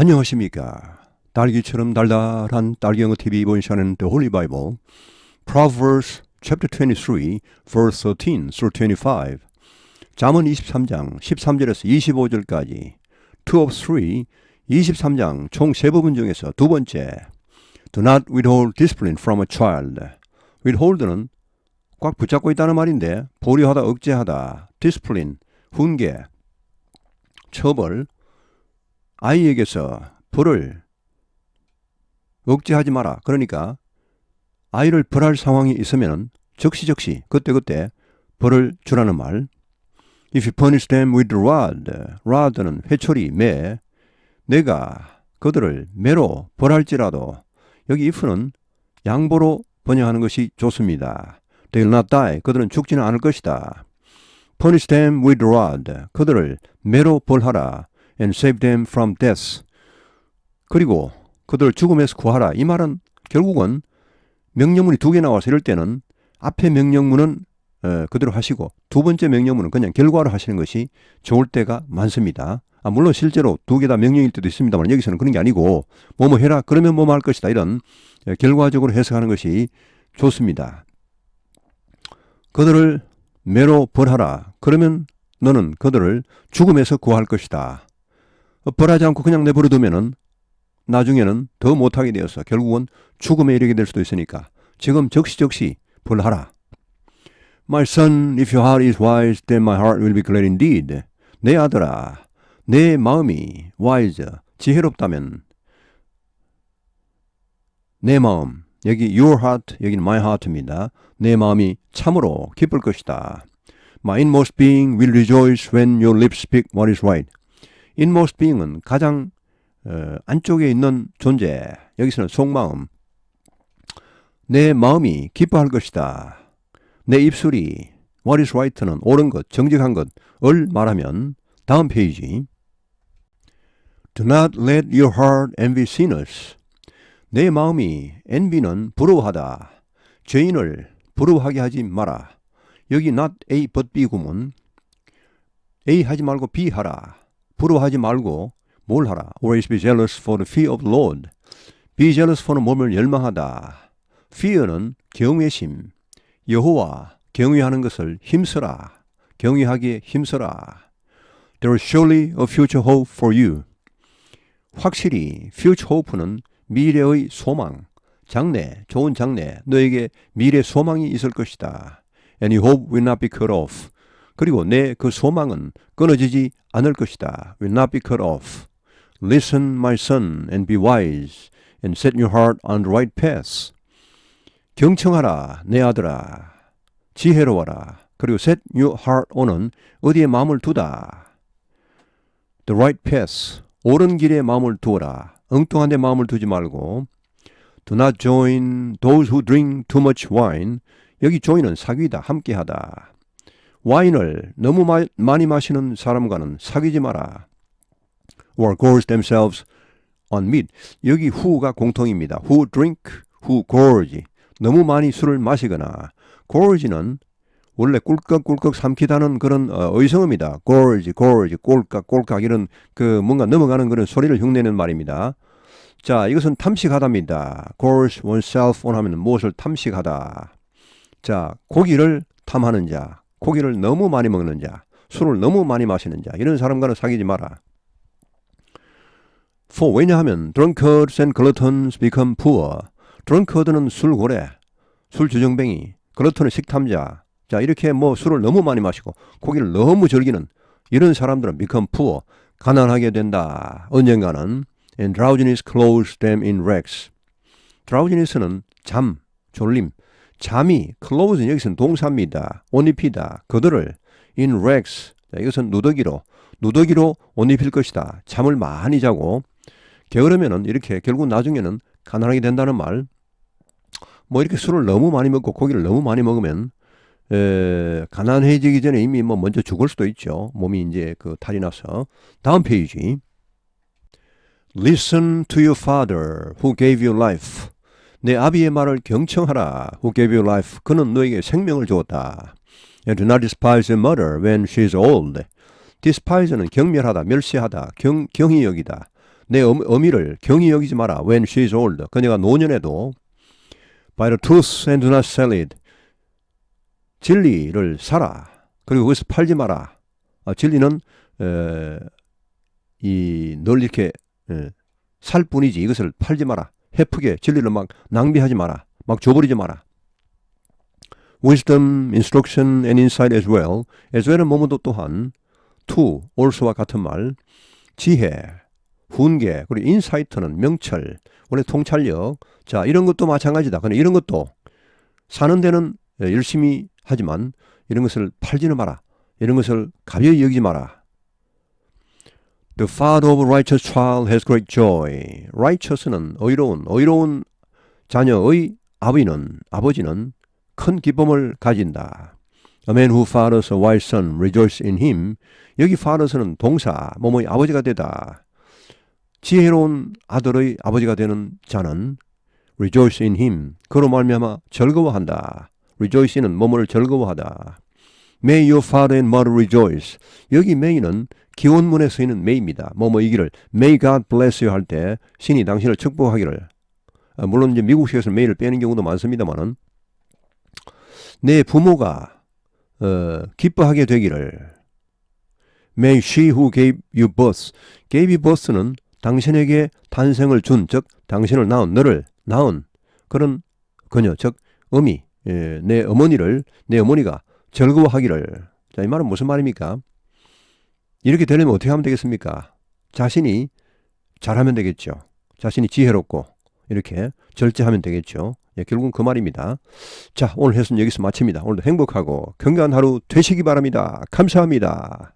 안녕하십니까. 딸기처럼 달달한 딸기영어 TV 본샤는 The Holy Bible, Proverbs chapter 23, verse 13 through 25. 잠언 23장 13절에서 25절까지 2 of 3, 23장 총 세 부분 중에서 두 번째 Do not withhold discipline from a child. withhold는 꽉 붙잡고 있다는 말인데 보류하다 억제하다 discipline 훈계 처벌 아이에게서 벌을 억제하지 마라. 그러니까 아이를 벌할 상황이 있으면 적시적시 그때그때 벌을 주라는 말. If you punish them with rod, rod는 회초리, 매. 내가 그들을 매로 벌할지라도 여기 if는 양보로 번역하는 것이 좋습니다. They will not die. 그들은 죽지는 않을 것이다. Punish them with rod. 그들을 매로 벌하라. And save them from death. 그리고 그들을 죽음에서 구하라. 이 말은 결국은 명령문이 두 개 나와서 이럴 때는 앞에 명령문은 어, 그대로 하시고 두 번째 명령문은 그냥 결과로 하시는 것이 좋을 때가 많습니다. 아, 물론 실제로 두 개 다 명령일 때도 있습니다만 여기서는 그런 게 아니고 뭐뭐 해라 그러면 뭐뭐 할 것이다 이런 어, 결과적으로 해석하는 것이 좋습니다. 그들을 매로 벌하라. 그러면 너는 그들을 죽음에서 구할 것이다. 어, 벌하지 않고 그냥 내버려두면은 나중에는 더 못하게 되어서 결국은 죽음에 이르게 될 수도 있으니까 지금 적시적시 벌하라. My son, if your heart is wise, then my heart will be glad indeed. 내 아들아, 내 마음이 wise, 지혜롭다면 내 마음, 여기 your heart, 여기는 my heart입니다. 내 마음이 참으로 기쁠 것이다. My inmost being will rejoice when your lips speak what is right. Inmost being은 가장 어, 안쪽에 있는 존재. 여기서는 속마음. 내 마음이 기뻐할 것이다. 내 입술이 is right는 옳은 것, 정직한 것을 말하면 다음 페이지. Do not let your heart envy sinners. 내 마음이 envy는 부러워하다. 죄인을 부러워하게 하지 마라. 여기 not A but B 구문. A 하지 말고 B 하라. 부러워하지 말고 뭘 하라? Always be jealous for the fear of the Lord. Be jealous for는 몸을 열망하다. Fear는 경외심. 여호와 경외하는 것을 힘쓰라. 경외하기에 힘쓰라. There is surely a future hope for you. 확실히 future hope는 미래의 소망, 장래, 좋은 장래, 너에게 미래 소망이 있을 것이다. And your hope will not be cut off. 그리고 내 그 소망은 끊어지지 않을 것이다. Will not be cut off. Listen, my son, and be wise, and set your heart on the right path. 경청하라, 내 아들아. 지혜로워라. 그리고 set your heart on은 어디에 마음을 두다. The right path. 옳은 길에 마음을 두어라. 엉뚱한 데 마음을 두지 말고. Do not join those who drink too much wine. 여기 join은 사귀다, 함께하다. 와인을 너무 마, 많이 마시는 사람과는 사귀지 마라. or gorge themselves on meat. 여기 who가 공통입니다. who drink, who gorge. 너무 많이 술을 마시거나 gorge는 원래 꿀꺽꿀꺽 삼키다는 그런 어, 의성어입니다. gorge, gorge, 꼴깍, 꼴깍 이런 그 뭔가 넘어가는 그런 소리를 흉내내는 말입니다. 자, 이것은 탐식하다입니다. gorge oneself on 하면 무엇을 탐식하다. 자, 고기를 탐하는 자, 고기를 너무 많이 먹는 자, 술을 너무 많이 마시는 자, 이런 사람과는 사귀지 마라. For 왜냐하면 drunkards and gluttons become poor. drunkard는 술고래, 술주정뱅이, glutton은 식탐자. 자 이렇게 뭐 술을 너무 많이 마시고 고기를 너무 즐기는 이런 사람들은 become poor, 가난하게 된다. 언젠가는 and drowsiness clothes them in rags. drowsiness는 잠, 졸림. 잠이 clothes는 여기서는 동사입니다. 옷 입히다. 그들을 in rags. 자, 이것은 누더기로 누더기로 옷 입힐 것이다. 잠을 많이 자고 게으르면은 이렇게 결국 나중에는 가난하게 된다는 말. 뭐 이렇게 술을 너무 많이 먹고 고기를 너무 많이 먹으면 에, 가난해지기 전에 이미 뭐 먼저 죽을 수도 있죠. 몸이 이제 그 탈이 나서. 다음 페이지. Listen to your father who gave you life. 내 아비의 말을 경청하라. Who gave you life. 그는 너에게 생명을 주었다. And do not despise your mother when she is old. despise는 경멸하다, 멸시하다, 경, 경히 여기다. 내 어, 어미를 경히 여기지 마라. When she is old. 그녀가 노년에도 by the truth and do not sell it. 진리를 사라. 그리고 그것을 팔지 마라. 아, 진리는 에, 이 널 이렇게 에, 살 뿐이지 이것을 팔지 마라. 헤프게 진리를 막 낭비하지 마라. 막 줘버리지 마라. wisdom, instruction, and insight as well. as well은 뭐뭐도 또한 to, also와 같은 말, 지혜, 훈계, 그리고 인사이트는 명철, 원래 통찰력. 자, 이런 것도 마찬가지다. 근데 이런 것도 사는 데는 열심히 하지만 이런 것을 팔지는 마라. 이런 것을 가벼이 여기지 마라. The father of righteous child has great joy. righteous는 의로운, 의로운 자녀의 아버지는, 아버지는 큰 기쁨을 가진다. A man who fathers a wise son rejoices in him. 여기 fathers는 동사, 뭐뭐의 아버지가 되다. 지혜로운 아들의 아버지가 되는 자는 rejoice in him. 그로 말미암아 즐거워한다. rejoice는 뭐뭐를 즐거워하다. May your father and mother rejoice. 여기 may는 기원문에 쓰이는 may입니다. 뭐뭐 이기를 May God bless you 할 때 신이 당신을 축복하기를. 아, 물론 이제 미국식에서 may를 빼는 경우도 많습니다만은 내 부모가 어, 기뻐하게 되기를. May she who gave you birth. gave you birth는 당신에게 탄생을 준, 즉 당신을 낳은 너를 낳은 그런 그녀, 즉 어미, 예, 내 어머니를 내 어머니가 즐거워하기를. 자, 이 말은 무슨 말입니까? 이렇게 되려면 어떻게 하면 되겠습니까? 자신이 잘하면 되겠죠. 자신이 지혜롭고 이렇게 절제하면 되겠죠. 예, 결국은 그 말입니다. 자, 오늘 해서는 여기서 마칩니다. 오늘도 행복하고 건강한 하루 되시기 바랍니다. 감사합니다.